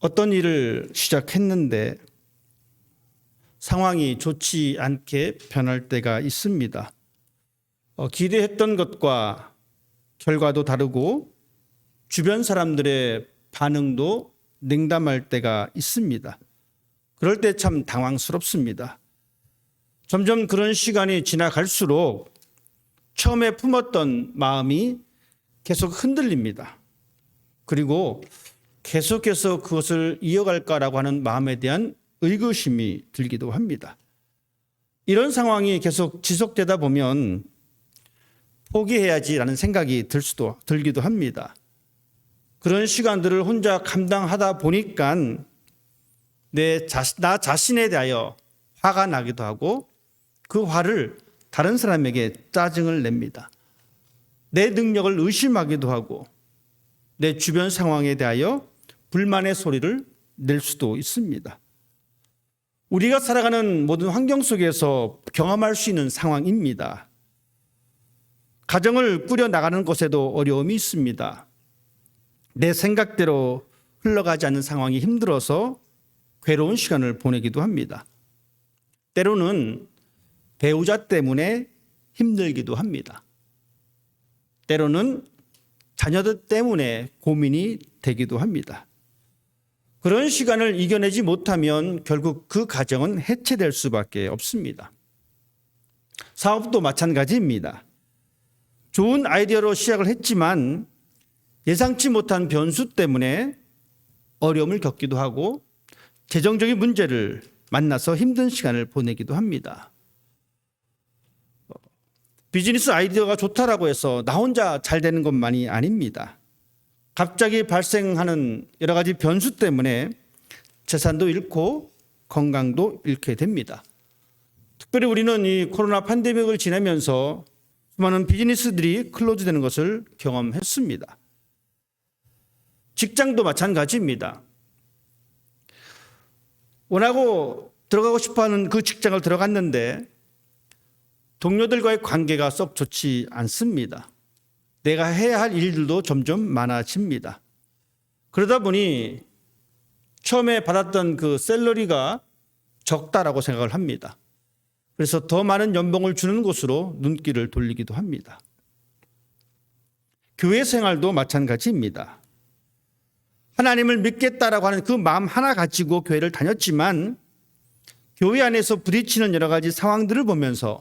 어떤 일을 시작했는데 상황이 좋지 않게 변할 때가 있습니다. 어, 기대했던 것과 결과도 다르고 주변 사람들의 반응도 냉담할 때가 있습니다. 그럴 때 참 당황스럽습니다. 점점 그런 시간이 지나갈수록 처음에 품었던 마음이 계속 흔들립니다. 그리고 계속해서 그것을 이어갈까라고 하는 마음에 대한 의구심이 들기도 합니다. 이런 상황이 계속 지속되다 보면 포기해야지라는 생각이 들 수도 들기도 합니다. 그런 시간들을 혼자 감당하다 보니까 내 자신, 나 자신에 대하여 화가 나기도 하고 그 화를 다른 사람에게 짜증을 냅니다. 내 능력을 의심하기도 하고 내 주변 상황에 대하여 불만의 소리를 낼 수도 있습니다. 우리가 살아가는 모든 환경 속에서 경험할 수 있는 상황입니다. 가정을 꾸려 나가는 것에도 어려움이 있습니다. 내 생각대로 흘러가지 않는 상황이 힘들어서 괴로운 시간을 보내기도 합니다. 때로는 배우자 때문에 힘들기도 합니다. 때로는 자녀들 때문에 고민이 되기도 합니다. 그런 시간을 이겨내지 못하면 결국 그 가정은 해체될 수밖에 없습니다. 사업도 마찬가지입니다. 좋은 아이디어로 시작을 했지만 예상치 못한 변수 때문에 어려움을 겪기도 하고 재정적인 문제를 만나서 힘든 시간을 보내기도 합니다. 비즈니스 아이디어가 좋다라고 해서 나 혼자 잘 되는 것만이 아닙니다. 갑자기 발생하는 여러 가지 변수 때문에 재산도 잃고 건강도 잃게 됩니다. 특별히 우리는 이 코로나 팬데믹을 지내면서 수많은 비즈니스들이 클로즈되는 것을 경험했습니다. 직장도 마찬가지입니다. 원하고 들어가고 싶어하는 그 직장을 들어갔는데 동료들과의 관계가 썩 좋지 않습니다. 내가 해야 할 일들도 점점 많아집니다. 그러다 보니 처음에 받았던 그 셀러리가 적다라고 생각을 합니다. 그래서 더 많은 연봉을 주는 곳으로 눈길을 돌리기도 합니다. 교회 생활도 마찬가지입니다. 하나님을 믿겠다라고 하는 그 마음 하나 가지고 교회를 다녔지만 교회 안에서 부딪히는 여러 가지 상황들을 보면서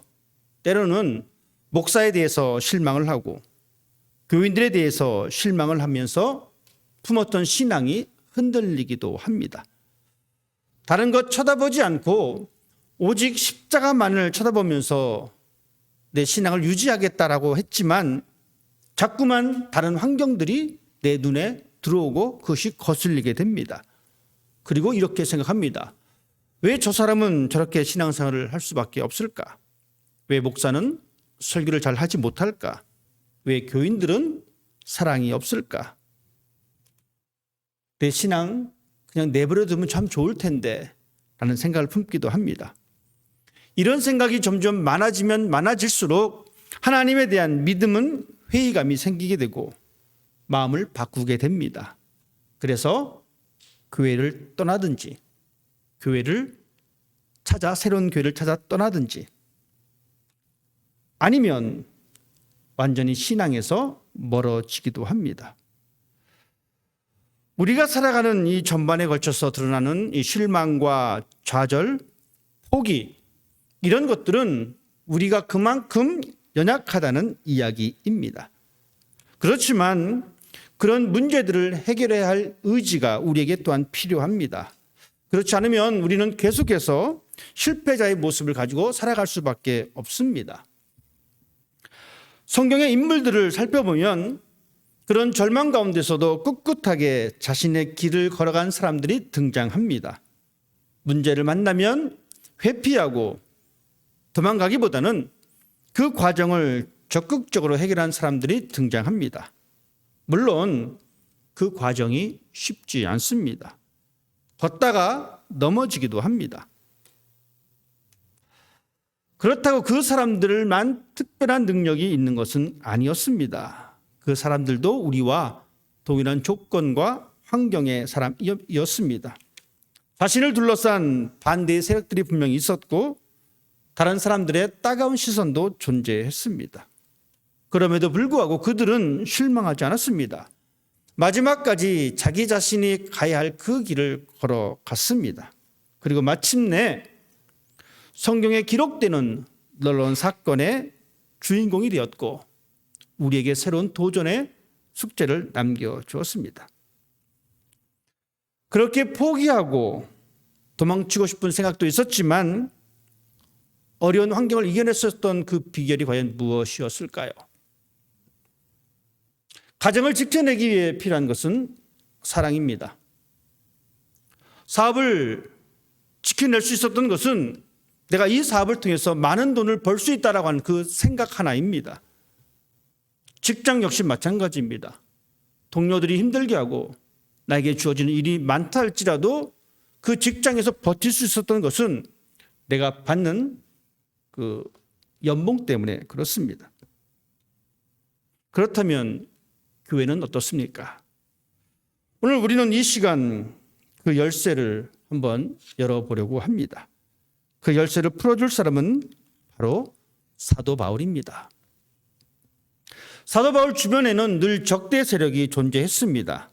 때로는 목사에 대해서 실망을 하고 교인들에 대해서 실망을 하면서 품었던 신앙이 흔들리기도 합니다. 다른 것 쳐다보지 않고 오직 십자가만을 쳐다보면서 내 신앙을 유지하겠다라고 했지만 자꾸만 다른 환경들이 내 눈에 들어오고 그것이 거슬리게 됩니다. 그리고 이렇게 생각합니다. 왜 저 사람은 저렇게 신앙생활을 할 수밖에 없을까? 왜 목사는 설교를 잘 하지 못할까? 왜 교인들은 사랑이 없을까? 내 신앙 그냥 내버려 두면 참 좋을 텐데 라는 생각을 품기도 합니다. 이런 생각이 점점 많아지면 많아질수록 하나님에 대한 믿음은 회의감이 생기게 되고 마음을 바꾸게 됩니다. 그래서 교회를 떠나든지 교회를 찾아 새로운 교회를 찾아 떠나든지 아니면 완전히 신앙에서 멀어지기도 합니다. 우리가 살아가는 이 전반에 걸쳐서 드러나는 이 실망과 좌절, 포기 이런 것들은 우리가 그만큼 연약하다는 이야기입니다. 그렇지만 그런 문제들을 해결해야 할 의지가 우리에게 또한 필요합니다. 그렇지 않으면 우리는 계속해서 실패자의 모습을 가지고 살아갈 수밖에 없습니다. 성경의 인물들을 살펴보면 그런 절망 가운데서도 꿋꿋하게 자신의 길을 걸어간 사람들이 등장합니다. 문제를 만나면 회피하고 도망가기보다는 그 과정을 적극적으로 해결한 사람들이 등장합니다. 물론 그 과정이 쉽지 않습니다. 걷다가 넘어지기도 합니다. 그렇다고 그 사람들만 특별한 능력이 있는 것은 아니었습니다. 그 사람들도 우리와 동일한 조건과 환경의 사람이었습니다. 자신을 둘러싼 반대의 세력들이 분명히 있었고 다른 사람들의 따가운 시선도 존재했습니다. 그럼에도 불구하고 그들은 실망하지 않았습니다. 마지막까지 자기 자신이 가야 할 그 길을 걸어갔습니다. 그리고 마침내 성경에 기록되는 놀라운 사건의 주인공이 되었고 우리에게 새로운 도전의 숙제를 남겨주었습니다. 그렇게 포기하고 도망치고 싶은 생각도 있었지만 어려운 환경을 이겨냈었던 그 비결이 과연 무엇이었을까요? 가정을 지켜내기 위해 필요한 것은 사랑입니다. 사업을 지켜낼 수 있었던 것은 내가 이 사업을 통해서 많은 돈을 벌 수 있다라고 하는 그 생각 하나입니다. 직장 역시 마찬가지입니다. 동료들이 힘들게 하고 나에게 주어지는 일이 많다 할지라도 그 직장에서 버틸 수 있었던 것은 내가 받는 그 연봉 때문에 그렇습니다. 그렇다면 교회는 어떻습니까? 오늘 우리는 이 시간 그 열쇠를 한번 열어보려고 합니다. 그 열쇠를 풀어줄 사람은 바로 사도 바울입니다. 사도 바울 주변에는 늘 적대 세력이 존재했습니다.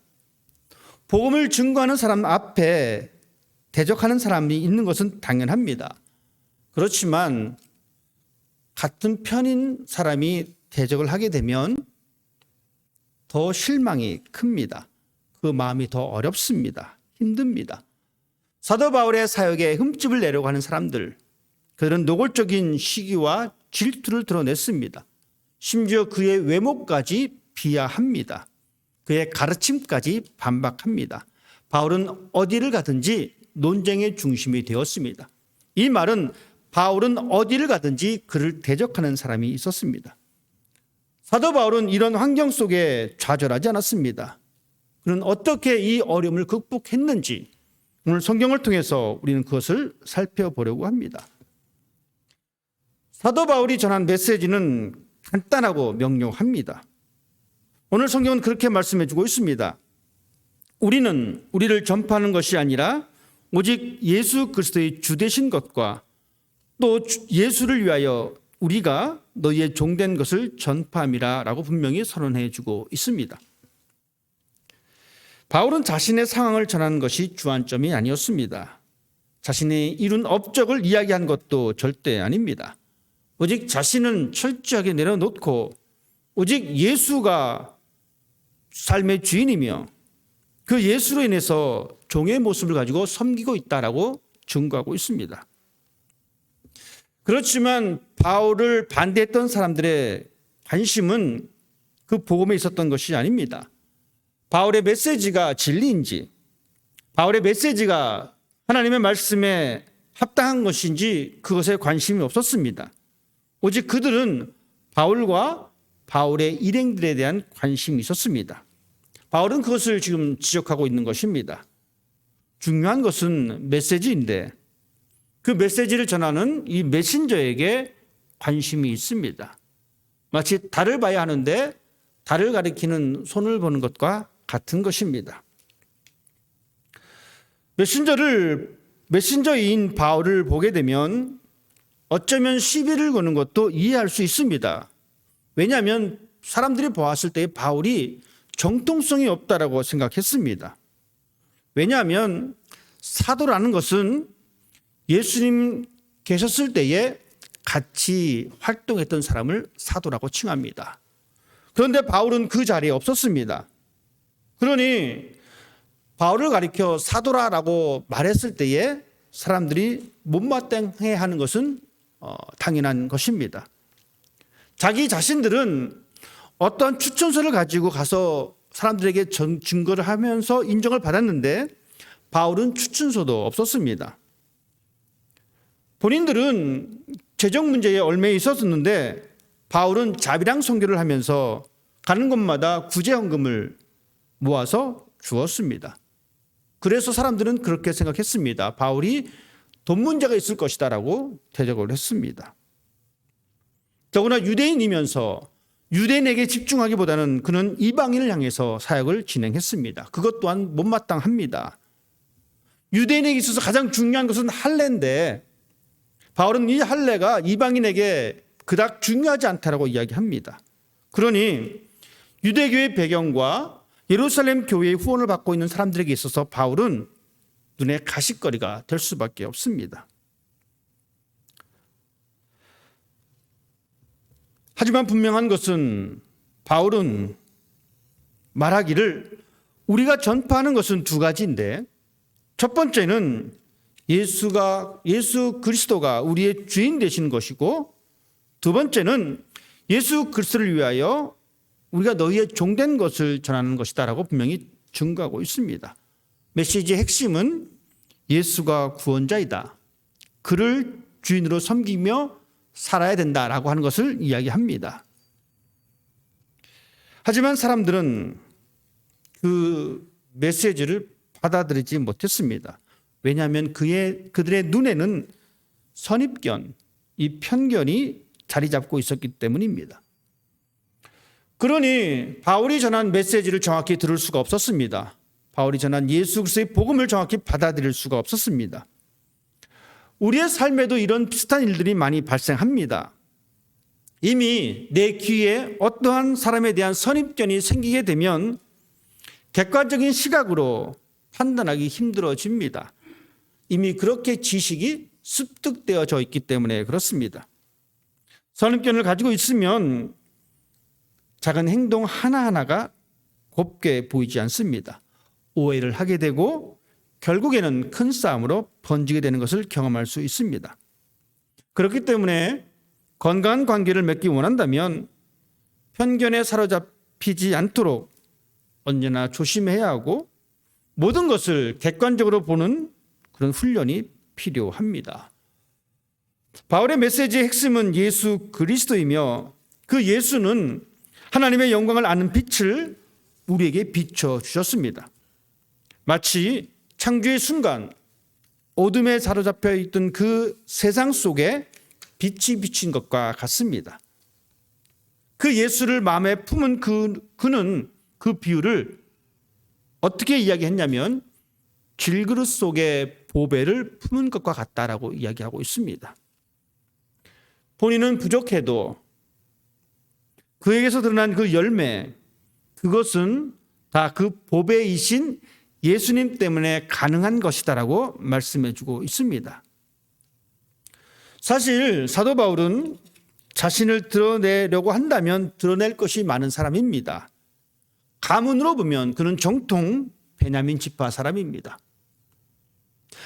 복음을 증거하는 사람 앞에 대적하는 사람이 있는 것은 당연합니다. 그렇지만 같은 편인 사람이 대적을 하게 되면 더 실망이 큽니다. 그 마음이 더 어렵습니다. 힘듭니다. 사도 바울의 사역에 흠집을 내려고 하는 사람들, 그들은 노골적인 시기와 질투를 드러냈습니다. 심지어 그의 외모까지 비하합니다. 그의 가르침까지 반박합니다. 바울은 어디를 가든지 논쟁의 중심이 되었습니다. 이 말은 바울은 어디를 가든지 그를 대적하는 사람이 있었습니다. 사도 바울은 이런 환경 속에 좌절하지 않았습니다. 그는 어떻게 이 어려움을 극복했는지 오늘 성경을 통해서 우리는 그것을 살펴보려고 합니다. 사도 바울이 전한 메시지는 간단하고 명료합니다. 오늘 성경은 그렇게 말씀해 주고 있습니다. 우리는 우리를 전파하는 것이 아니라 오직 예수 그리스도의 주 되신 것과 또 예수를 위하여 우리가 너희의 종된 것을 전파함이라라고 분명히 선언해 주고 있습니다. 바울은 자신의 상황을 전하는 것이 주안점이 아니었습니다. 자신이 이룬 업적을 이야기한 것도 절대 아닙니다. 오직 자신은 철저하게 내려놓고 오직 예수가 삶의 주인이며 그 예수로 인해서 종의 모습을 가지고 섬기고 있다라고 증거하고 있습니다. 그렇지만 바울을 반대했던 사람들의 관심은 그 복음에 있었던 것이 아닙니다. 바울의 메시지가 진리인지, 바울의 메시지가 하나님의 말씀에 합당한 것인지 그것에 관심이 없었습니다. 오직 그들은 바울과 바울의 일행들에 대한 관심이 있었습니다. 바울은 그것을 지금 지적하고 있는 것입니다. 중요한 것은 메시지인데 그 메시지를 전하는 이 메신저에게 관심이 있습니다. 마치 달을 봐야 하는데 달을 가리키는 손을 보는 것과 같은 것입니다. 메신저를 메신저인 바울을 보게 되면 어쩌면 시비를 거는 것도 이해할 수 있습니다. 왜냐하면 사람들이 보았을 때 바울이 정통성이 없다라고 생각했습니다. 왜냐하면 사도라는 것은 예수님 계셨을 때에 같이 활동했던 사람을 사도라고 칭합니다. 그런데 바울은 그 자리에 없었습니다. 그러니 바울을 가리켜 사도라라고 말했을 때에 사람들이 못마땅해 하는 것은 어, 당연한 것입니다. 자기 자신들은 어떤 추천서를 가지고 가서 사람들에게 전, 증거를 하면서 인정을 받았는데 바울은 추천서도 없었습니다. 본인들은 재정 문제에 얼매 있었는데 바울은 자비랑 선교를 하면서 가는 곳마다 구제헌금을 모아서 주었습니다. 그래서 사람들은 그렇게 생각했습니다. 바울이 돈 문제가 있을 것이다라고 대적을 했습니다. 더구나 유대인이면서 유대인에게 집중하기보다는 그는 이방인을 향해서 사역을 진행했습니다. 그것 또한 못마땅합니다. 유대인에게 있어서 가장 중요한 것은 할례인데 바울은 이 할례가 이방인에게 그닥 중요하지 않다라고 이야기합니다. 그러니 유대교의 배경과 예루살렘 교회의 후원을 받고 있는 사람들에게 있어서 바울은 눈에 가시거리가 될 수밖에 없습니다. 하지만 분명한 것은 바울은 말하기를 우리가 전파하는 것은 두 가지인데 첫 번째는 예수가 예수 그리스도가 우리의 주인 되신 것이고 두 번째는 예수 그리스도를 위하여 우리가 너희의 종된 것을 전하는 것이다라고 분명히 증거하고 있습니다. 메시지의 핵심은 예수가 구원자이다. 그를 주인으로 섬기며 살아야 된다라고 하는 것을 이야기합니다. 하지만 사람들은 그 메시지를 받아들이지 못했습니다. 왜냐하면 그의 그들의 눈에는 선입견, 이 편견이 자리 잡고 있었기 때문입니다. 그러니 바울이 전한 메시지를 정확히 들을 수가 없었습니다. 바울이 전한 예수 그리스도의 복음을 정확히 받아들일 수가 없었습니다. 우리의 삶에도 이런 비슷한 일들이 많이 발생합니다. 이미 내 귀에 어떠한 사람에 대한 선입견이 생기게 되면 객관적인 시각으로 판단하기 힘들어집니다. 이미 그렇게 지식이 습득되어져 있기 때문에 그렇습니다. 선입견을 가지고 있으면 작은 행동 하나하나가 곱게 보이지 않습니다. 오해를 하게 되고 결국에는 큰 싸움으로 번지게 되는 것을 경험할 수 있습니다. 그렇기 때문에 건강한 관계를 맺기 원한다면 편견에 사로잡히지 않도록 언제나 조심해야 하고 모든 것을 객관적으로 보는 그런 훈련이 필요합니다. 바울의 메시지의 핵심은 예수 그리스도이며 그 예수는 하나님의 영광을 아는 빛을 우리에게 비춰 주셨습니다. 마치 창조의 순간 어둠에 사로잡혀 있던 그 세상 속에 빛이 비친 것과 같습니다. 그 예수를 마음에 품은 그, 그는 그 비유를 어떻게 이야기했냐면 질그릇 속에 보배를 품은 것과 같다라고 이야기하고 있습니다. 본인은 부족해도 그에게서 드러난 그 열매, 그것은 다 그 보배이신 예수님 때문에 가능한 것이다라고 말씀해 주고 있습니다. 사실 사도 바울은 자신을 드러내려고 한다면 드러낼 것이 많은 사람입니다. 가문으로 보면 그는 정통 베냐민 지파 사람입니다.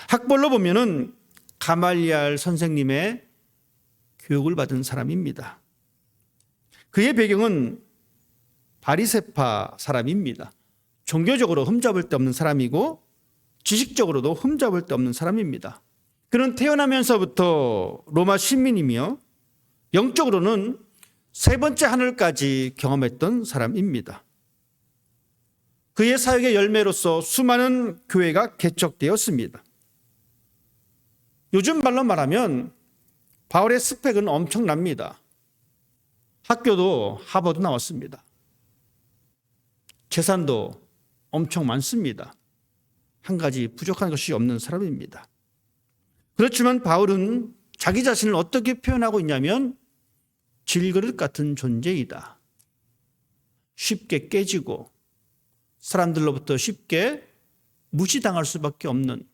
학벌로 보면은 가말리알 선생님의 교육을 받은 사람입니다. 그의 배경은 바리세파 사람입니다. 종교적으로 흠잡을 데 없는 사람이고 지식적으로도 흠잡을 데 없는 사람입니다. 그는 태어나면서부터 로마 시민이며 영적으로는 세 번째 하늘까지 경험했던 사람입니다. 그의 사역의 열매로서 수많은 교회가 개척되었습니다. 요즘 말로 말하면 바울의 스펙은 엄청납니다. 학교도 하버드 나왔습니다. 재산도 엄청 많습니다. 한 가지 부족한 것이 없는 사람입니다. 그렇지만 바울은 자기 자신을 어떻게 표현하고 있냐면 질그릇 같은 존재이다. 쉽게 깨지고 사람들로부터 쉽게 무시당할 수밖에 없는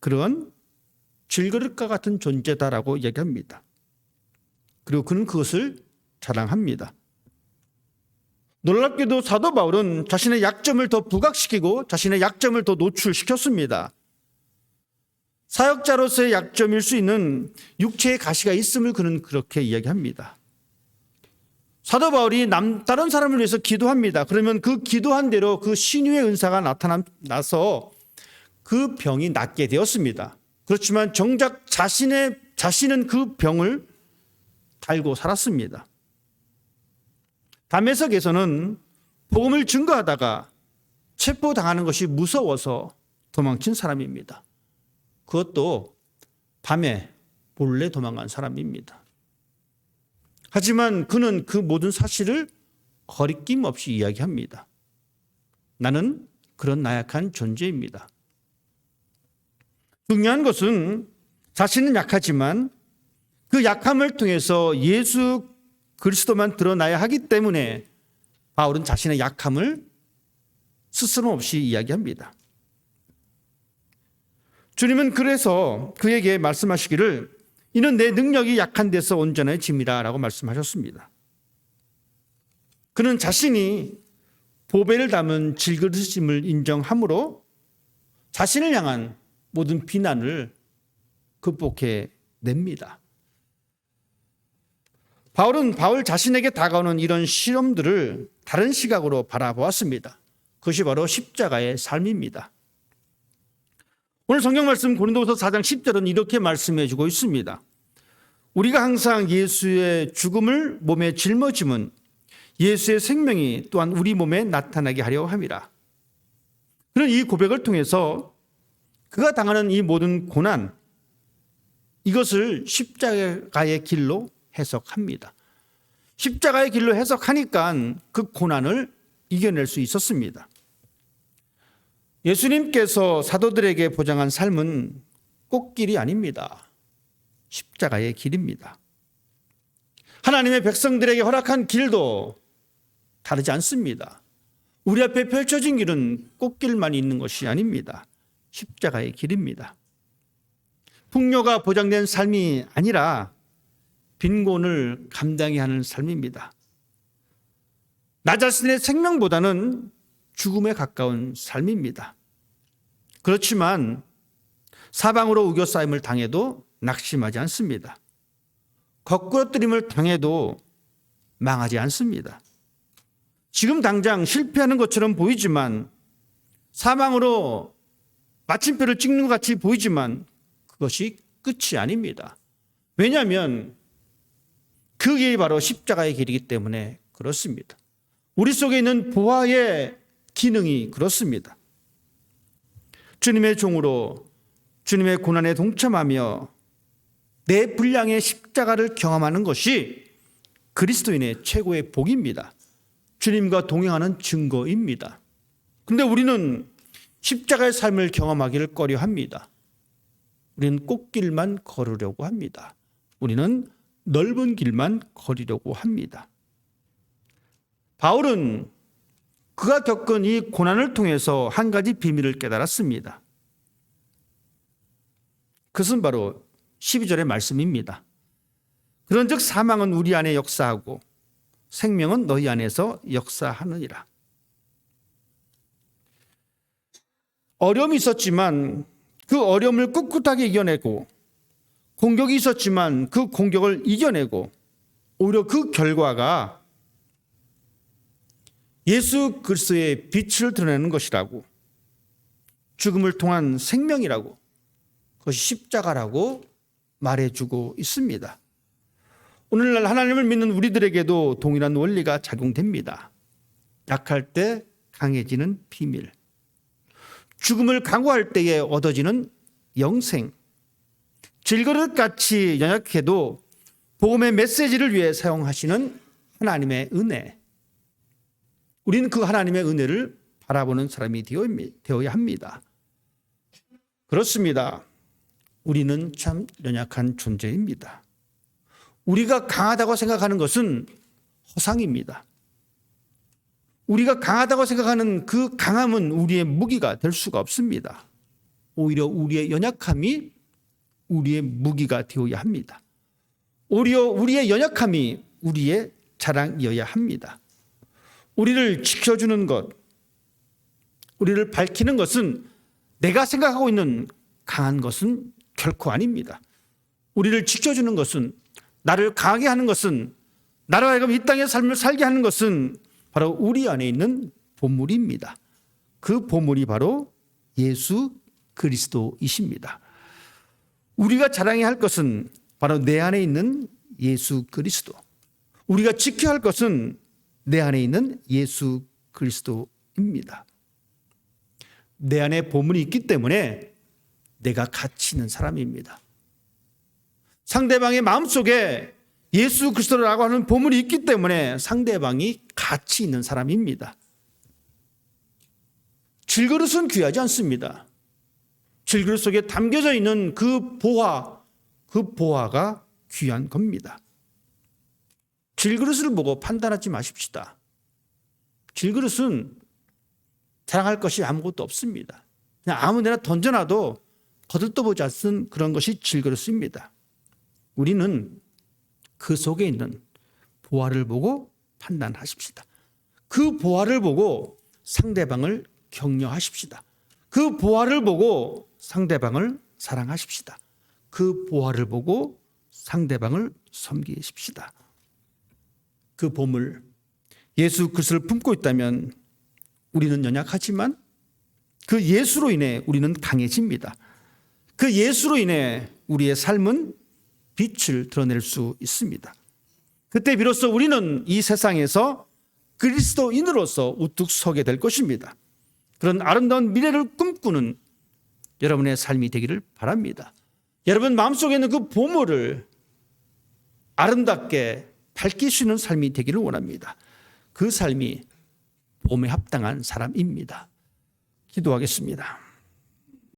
그런 질그릇과 같은 존재다라고 얘기합니다. 그리고 그는 그것을 자랑합니다. 놀랍게도 사도 바울은 자신의 약점을 더 부각시키고 자신의 약점을 더 노출시켰습니다. 사역자로서의 약점일 수 있는 육체의 가시가 있음을 그는 그렇게 이야기합니다. 사도 바울이 남, 다른 사람을 위해서 기도합니다. 그러면 그 기도한 대로 그 신유의 은사가 나타나서 그 병이 낫게 되었습니다. 그렇지만 정작 자신의 자신은 그 병을 달고 살았습니다. 담에석에서는 복음을 증거하다가 체포당하는 것이 무서워서 도망친 사람입니다. 그것도 밤에 몰래 도망간 사람입니다. 하지만 그는 그 모든 사실을 거리낌 없이 이야기합니다. 나는 그런 나약한 존재입니다. 중요한 것은 자신은 약하지만 그 약함을 통해서 예수 그리스도만 드러나야 하기 때문에 바울은 자신의 약함을 스스럼 없이 이야기합니다. 주님은 그래서 그에게 말씀하시기를 이는 내 능력이 약한 데서 온전해집니다라고 말씀하셨습니다. 그는 자신이 보배를 담은 질그릇임을 인정함으로 자신을 향한 모든 비난을 극복해 냅니다. 바울은 바울 자신에게 다가오는 이런 시험들을 다른 시각으로 바라보았습니다. 그것이 바로 십자가의 삶입니다. 오늘 성경 말씀 고린도서 4장 10절은 이렇게 말씀해 주고 있습니다. 우리가 항상 예수의 죽음을 몸에 짊어짐은 예수의 생명이 또한 우리 몸에 나타나게 하려 함이라. 그는 이 고백을 통해서 그가 당하는 이 모든 고난 이것을 십자가의 길로 해석합니다. 십자가의 길로 해석하니까 그 고난을 이겨낼 수 있었습니다. 예수님께서 사도들에게 보장한 삶은 꽃길이 아닙니다. 십자가의 길입니다. 하나님의 백성들에게 허락한 길도 다르지 않습니다. 우리 앞에 펼쳐진 길은 꽃길만 있는 것이 아닙니다. 십자가의 길입니다. 풍요가 보장된 삶이 아니라 빈곤을 감당해야 하는 삶입니다. 나 자신의 생명보다는 죽음에 가까운 삶입니다. 그렇지만 사방으로 우겨싸임을 당해도 낙심하지 않습니다. 거꾸러뜨림을 당해도 망하지 않습니다. 지금 당장 실패하는 것처럼 보이지만 사망으로 마침표를 찍는 것 같이 보이지만 그것이 끝이 아닙니다. 왜냐하면 그 길이 바로 십자가의 길이기 때문에 그렇습니다. 우리 속에 있는 보화의 기능이 그렇습니다. 주님의 종으로 주님의 고난에 동참하며 내 분량의 십자가를 경험하는 것이 그리스도인의 최고의 복입니다. 주님과 동행하는 증거입니다. 근데 우리는 십자가의 삶을 경험하기를 꺼려 합니다. 우리는 꽃길만 걸으려고 합니다. 우리는 넓은 길만 걸으려고 합니다. 바울은 그가 겪은 이 고난을 통해서 한 가지 비밀을 깨달았습니다. 그것은 바로 12절의 말씀입니다. 그런즉 사망은 우리 안에 역사하고 생명은 너희 안에서 역사하느니라. 어려움이 있었지만 그 어려움을 꿋꿋하게 이겨내고 공격이 있었지만 그 공격을 이겨내고 오히려 그 결과가 예수 그리스도의 빛을 드러내는 것이라고 죽음을 통한 생명이라고 그것이 십자가라고 말해주고 있습니다. 오늘날 하나님을 믿는 우리들에게도 동일한 원리가 작용됩니다. 약할 때 강해지는 비밀. 죽음을 강구할 때에 얻어지는 영생. 질그릇 같이 연약해도 복음의 메시지를 위해 사용하시는 하나님의 은혜. 우리는 그 하나님의 은혜를 바라보는 사람이 되어야 합니다. 그렇습니다. 우리는 참 연약한 존재입니다. 우리가 강하다고 생각하는 것은 허상입니다. 우리가 강하다고 생각하는 그 강함은 우리의 무기가 될 수가 없습니다. 오히려 우리의 연약함이 우리의 무기가 되어야 합니다. 오히려 우리의 연약함이 우리의 자랑이어야 합니다. 우리를 지켜주는 것, 우리를 밝히는 것은 내가 생각하고 있는 강한 것은 결코 아닙니다. 우리를 지켜주는 것은 나를 강하게 하는 것은 나로 하여금 이 땅의 삶을 살게 하는 것은 바로 우리 안에 있는 보물입니다. 그 보물이 바로 예수 그리스도이십니다. 우리가 자랑해야 할 것은 바로 내 안에 있는 예수 그리스도. 우리가 지켜야 할 것은 내 안에 있는 예수 그리스도입니다. 내 안에 보물이 있기 때문에 내가 가치 있는 사람입니다. 상대방의 마음속에 예수 그리스도라고 하는 보물이 있기 때문에 상대방이 가치 있는 사람입니다. 질그릇은 귀하지 않습니다. 질그릇 속에 담겨져 있는 그 보화, 그 보화가 귀한 겁니다. 질그릇을 보고 판단하지 마십시다. 질그릇은 자랑할 것이 아무것도 없습니다. 그냥 아무 데나 던져놔도 거들떠보지 않는 그런 것이 질그릇입니다. 우리는 그 속에 있는 보화를 보고 판단하십시다. 그 보화를 보고 상대방을 격려하십시다. 그 보화를 보고 상대방을 사랑하십시다. 그 보화를 보고 상대방을 섬기십시다. 그 보물 예수 그리스도를 품고 있다면 우리는 연약하지만 그 예수로 인해 우리는 강해집니다. 그 예수로 인해 우리의 삶은 빛을 드러낼 수 있습니다. 그때 비로소 우리는 이 세상에서 그리스도인으로서 우뚝 서게 될 것입니다. 그런 아름다운 미래를 꿈꾸는 여러분의 삶이 되기를 바랍니다. 여러분 마음속에 있는 그 보물을 아름답게 밝히시는 삶이 되기를 원합니다. 그 삶이 봄에 합당한 사람입니다. 기도하겠습니다.